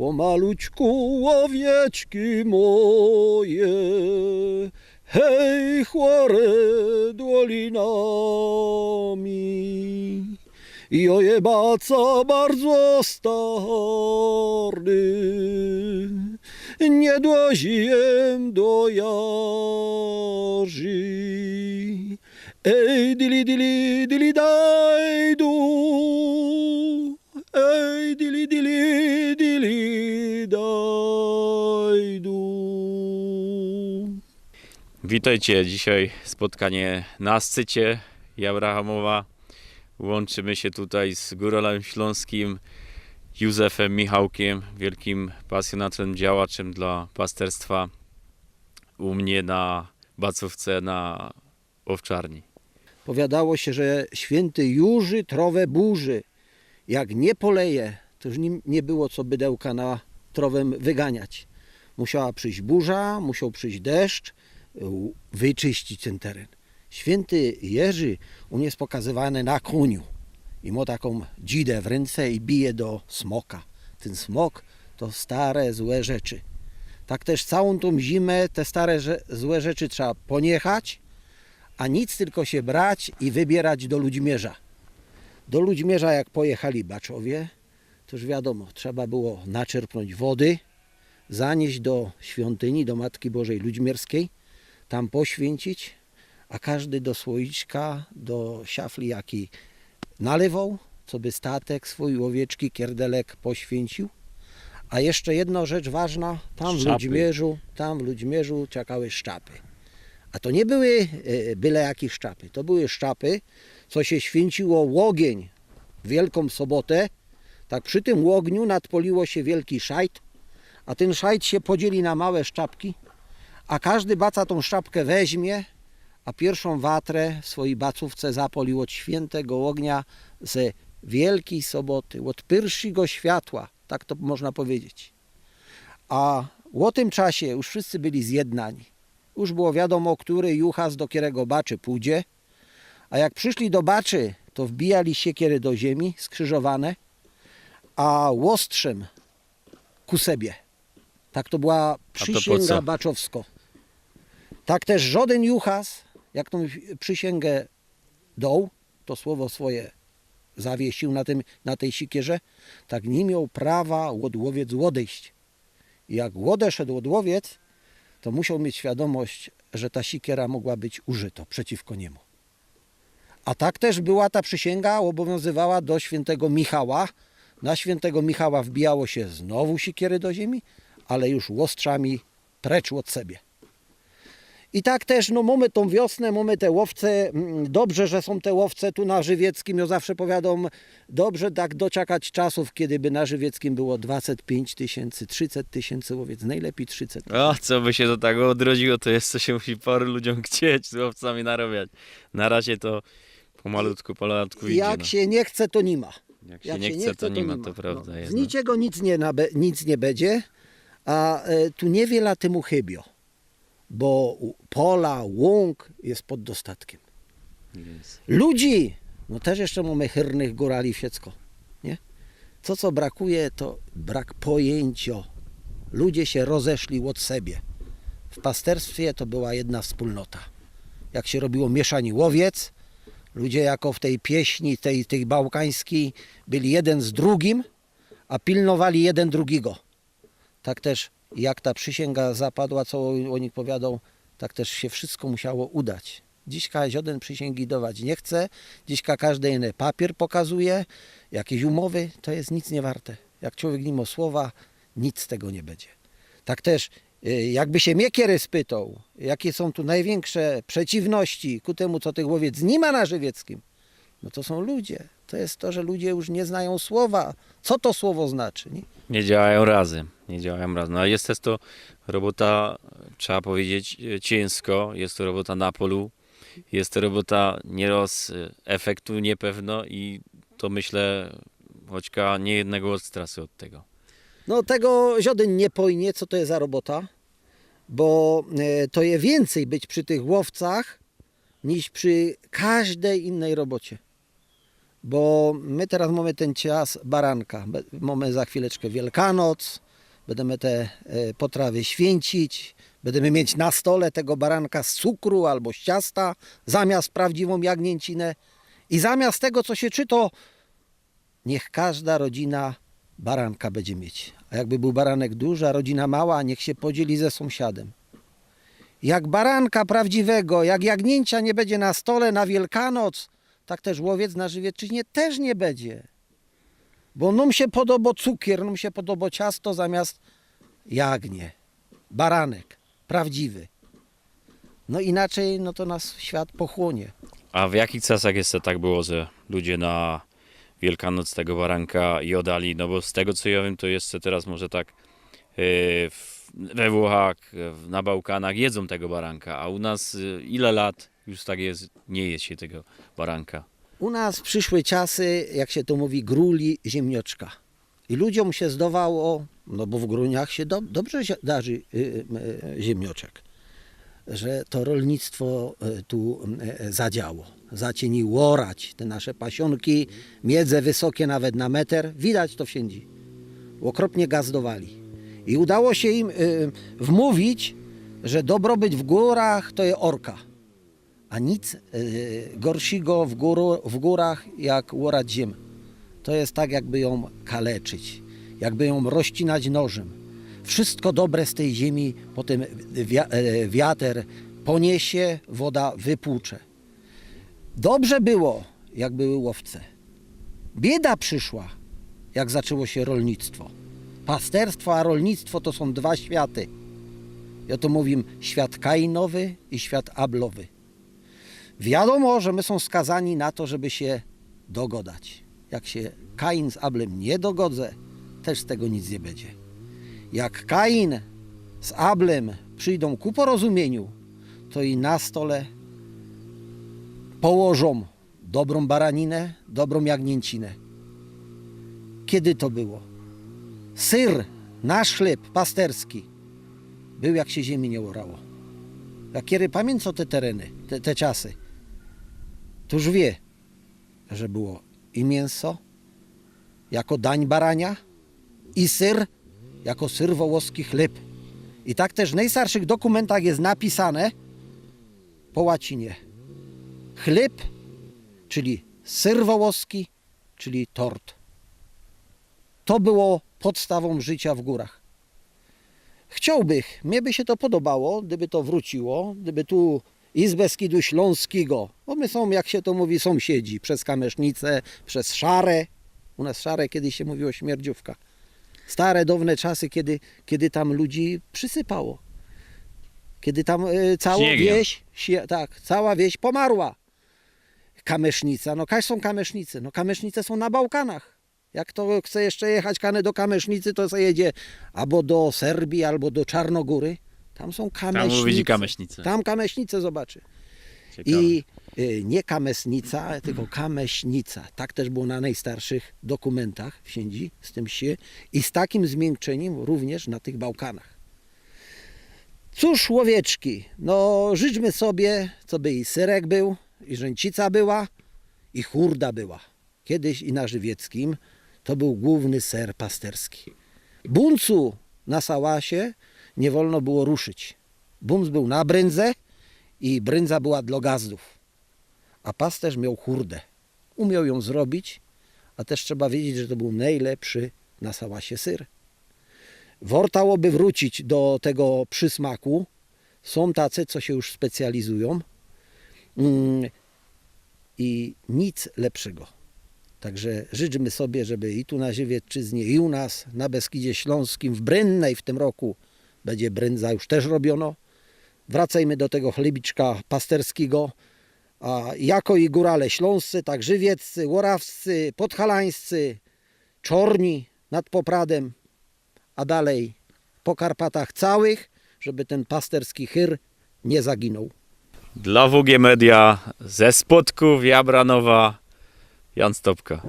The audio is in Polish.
Pomalućku łowieczki moje, hej, chłore dolinami. I ojebaca bardzo starny, nie dłaziłem do jarzy. Ej, dili, dili, dili, dajdu, ej, dili, dili, dili, dajdu. Witajcie, dzisiaj spotkanie na Scycie Abrahamowa. Łączymy się tutaj z Górolem Śląskim, Józefem Michałkiem, wielkim pasjonatem, działaczem dla pasterstwa u mnie na Bacówce na Owczarni. Powiadało się, że święty Jurzy trowę burzy. Jak nie poleje, to już nie było co bydełka na trowę wyganiać. Musiała przyjść burza, musiał przyjść deszcz, wyczyścić ten teren. Święty Jerzy, on jest pokazywany na koniu. I ma taką dzidę w ręce i bije do smoka. Ten smok to stare, złe rzeczy. Tak też całą tą zimę te stare, złe rzeczy trzeba poniechać, a nic tylko się brać i wybierać do Ludźmierza. Do Ludźmierza jak pojechali baczowie, to już wiadomo, trzeba było naczerpnąć wody, zanieść do świątyni, do Matki Bożej Ludźmierskiej, tam poświęcić, a każdy do słoiczka, do siafli jaki nalewał, co by statek swój, łowieczki, kierdelek poświęcił. A jeszcze jedna rzecz ważna, tam w Szczapy. Ludźmierzu, tam w Ludźmierzu czekały szczapy. A to nie były e, byle jakie szczapy. To były szczapy, co się święciło łogień w Wielką Sobotę. Tak przy tym łogniu nadpoliło się wielki szajt, a ten szajt się podzieli na małe szczapki, a każdy baca tą szczapkę weźmie, a pierwszą watrę w swojej bacówce zapolił od świętego ognia ze Wielkiej Soboty, od pierwszego światła, tak to można powiedzieć. A w tym czasie już wszyscy byli zjednani. Już było wiadomo, który juchas do którego baczy pójdzie. A jak przyszli do baczy, to wbijali siekiery do ziemi, skrzyżowane, a łostrzem ku sobie. Tak to była przysięga co? baczowsko. Tak też żaden juchas, jak tą przysięgę dał, to słowo swoje zawiesił na, tym, na tej sikierze, tak nie miał prawa łodłowiec odejść. I jak odeszedł odłowiec, to musiał mieć świadomość, że ta sikiera mogła być użyta przeciwko niemu. A tak też była ta przysięga, obowiązywała do świętego Michała. Na świętego Michała wbijało się znowu sikiery do ziemi, ale już łostrzami precz od siebie. I tak też, no mamy tą wiosnę, mamy te łowce, mm, dobrze, że są te łowce tu na Żywieckim, ja zawsze powiadam, dobrze tak doczekać czasów, kiedy by na Żywieckim było 25 tysięcy, 30 tysięcy łowiec, najlepiej 30 O, co by się do tego odrodziło, to jest co się musi paru ludziom chcieć z łowcami narobiać. Na razie to pomalutku, pomalutku idzie. Jak no. się nie chce, to nie ma. Jak się nie chce, to nie ma, to prawda No, jest. Z no. niczego nic nie, nabe, nic nie będzie, a e, tu niewiele temu chybio, bo pola, łąk jest pod dostatkiem. Więc Ludzi, no też jeszcze mamy chyrnych górali wsiecko, nie? Co co brakuje, to brak pojęcia. Ludzie się rozeszli od siebie. W pasterstwie to była jedna wspólnota. Jak się robiło mieszani łowiec, ludzie jako w tej pieśni, tej, tej bałkańskiej, byli jeden z drugim, a pilnowali jeden drugiego. Tak też jak ta przysięga zapadła, co o nich powiadał, tak też się wszystko musiało udać. Dziśka żaden przysięgi dawać nie chce, dziśka każdy inny papier pokazuje, jakieś umowy, to jest nic nie warte. Jak człowiek ma słowa, nic z tego nie będzie. Tak też, jakby się mnie kiery spytał, jakie są tu największe przeciwności ku temu, co tych łowiec nie ma na Żywieckim, no to są ludzie. To jest to, że ludzie już nie znają słowa. Co to słowo znaczy? Nie? nie działają razem, nie działają razem. No, jest to robota, trzeba powiedzieć, ciężko, jest to robota na polu, jest to robota nieraz e, efektu niepewno i to myślę, choćka nie jednego odstrasy od tego. No tego żaden nie pojnie, co to jest za robota, bo e, to je więcej być przy tych łowcach niż przy każdej innej robocie. Bo my teraz mamy ten czas baranka, mamy za chwileczkę Wielkanoc, będziemy te e, potrawy święcić, będziemy mieć na stole tego baranka z cukru albo z ciasta, zamiast prawdziwą jagnięcinę. I zamiast tego, co się czyto, niech każda rodzina baranka będzie mieć. A jakby był baranek duży, a rodzina mała, niech się podzieli ze sąsiadem. Jak baranka prawdziwego, jak jagnięcia nie będzie na stole na Wielkanoc, tak też łowiec na żywiecczyźnie też nie będzie. Bo nam się podoba cukier, nam się podoba ciasto zamiast jagnie. Baranek, prawdziwy. No inaczej, no to nas świat pochłonie. A w jakich czasach jeszcze tak było, że ludzie na Wielkanoc tego baranka jodali? No bo z tego co ja wiem, to jeszcze teraz może tak e, we Włochach, e, na Bałkanach jedzą tego baranka, a u nas e, ile lat już tak jest, nie je się tego baranka? U nas przyszły czasy, jak się to mówi, gruli ziemnioczka. I ludziom się zdawało, no bo w gruniach się do, dobrze darzy y, ziemnioczek, że to rolnictwo tu zadziało. Zacięli łorać te nasze pasionki, miedze wysokie nawet na metr, widać to wszędzie. Okropnie gazdowali. I udało się im y, wmówić, że dobrobyt w górach to jest orka. A nic y, gorszego w, góru, w górach jak łorać ziemię. To jest tak, jakby ją kaleczyć, jakby ją rozcinać nożem. Wszystko dobre z tej ziemi potem e, wiatr poniesie, woda wypłucze. Dobrze było, jak były łowce. Bieda przyszła, jak zaczęło się rolnictwo. Pasterstwo a rolnictwo to są dwa światy. Ja to mówię świat kainowy i świat ablowy. Wiadomo, że my są skazani na to, żeby się dogodać. Jak się Kain z Ablem nie dogodzę, też z tego nic nie będzie. Jak Kain z Ablem przyjdą ku porozumieniu, to i na stole położą dobrą baraninę, dobrą jagnięcinę. Kiedy to było? Syr, nasz chleb pasterski, był jak się ziemi nie orało. Jak kiedy pamięta te tereny, te, te czasy, to już wie, że było i mięso jako dań barania i syr jako syr wołoski chleb. I tak też w najstarszych dokumentach jest napisane po łacinie. Chleb, czyli syr wołoski, czyli tort. To było podstawą życia w górach. Chciałbym, mnie by się to podobało, gdyby to wróciło, gdyby tu i z Beskidu Śląskiego, bo my są, jak się to mówi, sąsiedzi, przez Kamesznicę, przez Szare. U nas Szare kiedyś się mówiło śmierdziówka. Stare, dawne czasy, kiedy, kiedy tam ludzi przysypało. Kiedy tam e, cała Śniegiem. wieś, tak, cała wieś pomarła. Kamesznica, no każ są Kamesznice, no Kamesznice są na Bałkanach. Jak to chce jeszcze jechać kany do Kamesznicy, to se jedzie albo do Serbii, albo do Czarnogóry. Tam są Tam Kamesznice. widzi Kamesznicę. Tam Kamesznicę zobaczy. Ciekawe. I y, nie Kamesnica, tylko Kameśnica. Tak też było na najstarszych dokumentach w Siędzi, z tym się i z takim zmiękczeniem również na tych Bałkanach. Cóż, łowieczki, no życzmy sobie, co by i syrek był, i rzęcica była, i churda była. Kiedyś i na Żywieckim to był główny ser pasterski. Buncu na sałasie nie wolno było ruszyć. Bunc był na brędze i brędza była dla gazdów. A pasterz miał churdę. Umiał ją zrobić, a też trzeba wiedzieć, że to był najlepszy na sałasie syr. Wortałoby wrócić do tego przysmaku. Są tacy, co się już specjalizują. Mm, I nic lepszego. Także życzmy sobie, żeby i tu na Żywiecczyźnie, i u nas na Beskidzie Śląskim, w Brynnej w tym roku będzie brędza już też robiono. Wracajmy do tego chlebiczka pasterskiego. A jako i górale śląscy, tak żywieccy, łorawscy, podhalańscy, czorni nad Popradem, a dalej po Karpatach całych, żeby ten pasterski chyr nie zaginął. Dla WG Media ze Spodków Jabranowa Jan Stopka.